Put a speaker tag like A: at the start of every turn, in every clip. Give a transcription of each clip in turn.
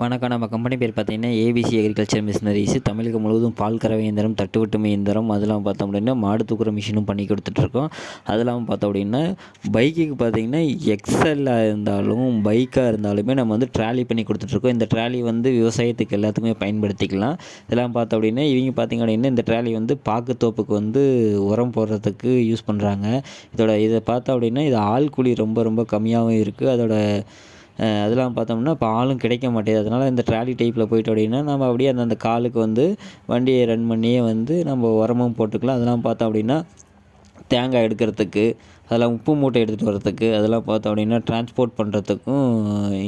A: வணக்கம். நம்ம கம்பெனி பேர் பார்த்தீங்கன்னா ஏபிசி அக்ரிகல்ச்சர் மிஷினரிஸ் தமிழகம் முழுவதும் பால் கறவை இயந்திரம் தட்டுவட்டு இயந்திரம் அதெல்லாம் பார்த்தோம் அப்படின்னா மாடு தூக்குற மிஷினும் பண்ணி கொடுத்துட்ருக்கோம். அது இல்லாமல் பார்த்தோம் அப்படின்னா பைக்குக்கு பார்த்தீங்கன்னா எக்ஸலாக இருந்தாலும் பைக்காக இருந்தாலுமே நம்ம வந்து ட்ராலி பண்ணி கொடுத்துட்ருக்கோம். இந்த ட்ராலி வந்து விவசாயத்துக்கு எல்லாத்துக்குமே பயன்படுத்திக்கலாம். இதெல்லாம் பார்த்தோம் அப்படின்னா இவங்க பார்த்திங்க அப்படின்னா இந்த ட்ராலி வந்து பாக்குத்தோப்புக்கு வந்து உரம் போடுறதுக்கு யூஸ் பண்ணுறாங்க இதோட இதை பார்த்தோம் அப்படின்னா இது ஆள் கூலி ரொம்ப ரொம்ப கம்மியாகவும் இருக்குது அதோட அதெல்லாம் பார்த்தோம்னா இப்போ ஆளும் கிடைக்க மாட்டேங்குது. அதனால் இந்த ட்ராலி டைப்பில் போயிட்டோம் அப்படின்னா நம்ம அப்படியே அந்த அந்த காலுக்கு வந்து வண்டியை ரன் பண்ணியே வந்து நம்ம உரமும் போட்டுக்கலாம். அதெல்லாம் பார்த்தோம் அப்படின்னா தேங்காய் எடுக்கிறதுக்கு அதெல்லாம் உப்பு மூட்டை எடுத்துகிட்டு வரதுக்கு அதெல்லாம் பார்த்தோம் அப்படின்னா டிரான்ஸ்போர்ட் பண்ணுறதுக்கும்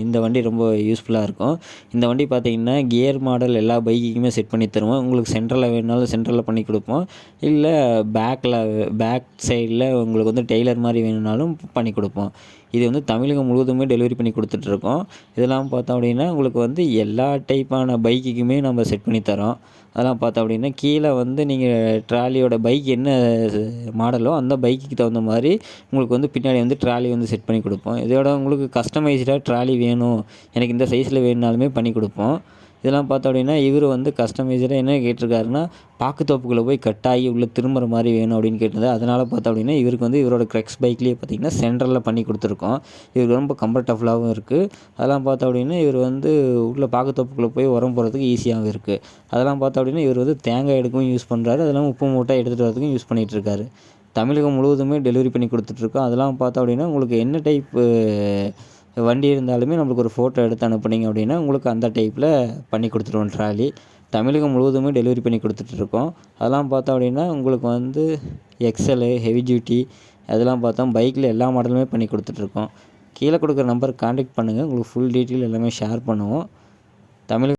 A: இந்த வண்டி ரொம்ப யூஸ்ஃபுல்லாக இருக்கும். இந்த வண்டி பார்த்தீங்கன்னா கியர் மாடல் எல்லா பைக்குக்குமே செட் பண்ணி தருவோம். உங்களுக்கு சென்ட்ரலில் வேணுனாலும் சென்ட்ரலில் பண்ணி கொடுப்போம். இல்லை பேக்கில் பேக் சைடில் உங்களுக்கு வந்து டெய்லர் மாதிரி வேணும்னாலும் பண்ணி கொடுப்போம். இது வந்து தமிழகம் முழுவதுமே டெலிவரி பண்ணி கொடுத்துட்ருக்கோம். இதெல்லாம் பார்த்தோம் அப்படின்னா உங்களுக்கு வந்து எல்லா டைப்பான பைக்குக்குமே நம்ம செட் பண்ணி தரோம். அதெல்லாம் பார்த்தோம் அப்படின்னா கீழே வந்து நீங்கள் ட்ராலியோட பைக் என்ன மாடலோ அந்த பைக்குக்கு தகுந்த மாதிரி உங்களுக்கு வந்து பின்னாடி வந்து ட்ராலி வந்து செட் பண்ணி கொடுப்போம். இதோட உங்களுக்கு கஸ்டமைஸ்டாக ட்ராலி வேணும். எனக்கு இந்த சைஸில் வேணுனாலுமே பண்ணி கொடுப்போம். இதெல்லாம் பார்த்தோம் அப்படின்னா இவர் வந்து கஸ்டமைஸ்டாக என்ன கேட்டிருக்காருன்னா பாக்குத்தோப்புக்குள்ளே போய் கட்டாகி உள்ளே திரும்புகிற மாதிரி வேணும் அப்படின்னு கேட்டிருந்தாரு. அதனால் பார்த்தோம் அப்படின்னா இவருக்கு வந்து இவரோட க்ரெக்ஸ் பைக்லேயே பார்த்தீங்கன்னா சென்டரில் பண்ணி கொடுத்துருக்கோம். இவருக்கு ரொம்ப கம்ஃபர்டபுளாகவும் இருக்குது அதெல்லாம் பார்த்தோம் அப்படின்னா இவர் வந்து உள்ள பாக்குத்தோப்புக்குள்ளே போய் உரம் போகிறதுக்கு ஈஸியாகவும் இருக்குது அதெல்லாம் பார்த்தோம் அப்படின்னா இவர் வந்து தேங்காய் எடுக்கவும் யூஸ் பண்ணுறாரு அதெல்லாம் உப்பு மூட்டை எடுத்துகிட்டு வரதுக்கும் யூஸ் பண்ணிகிட்டு இருக்காரு. தமிழகம் முழுவதுமே டெலிவரி பண்ணி கொடுத்துட்ருக்கோம். அதெல்லாம் பார்த்தோம் அப்படின்னா உங்களுக்கு என்ன டைப்பு வண்டி இருந்தாலுமே நம்மளுக்கு ஒரு ஃபோட்டோ எடுத்து அனுப்புனீங்க அப்படின்னா உங்களுக்கு அந்த டைப்பில் பண்ணி கொடுத்துருவோம் ட்ராலி தமிழகம் முழுவதுமே டெலிவரி பண்ணி கொடுத்துட்ருக்கோம். அதெல்லாம் பார்த்தோம் அப்படின்னா உங்களுக்கு வந்து எக்ஸலு ஹெவி டியூட்டி அதெல்லாம் பார்த்தோம். பைக்கில் எல்லா மாடலுமே பண்ணி கொடுத்துட்ருக்கோம். கீழே கொடுக்குற நம்பருக்கு காண்டாக்ட் பண்ணுங்கள் உங்களுக்கு ஃபுல் டீட்டெயில் எல்லாமே ஷேர் பண்ணுவோம். தமிழ்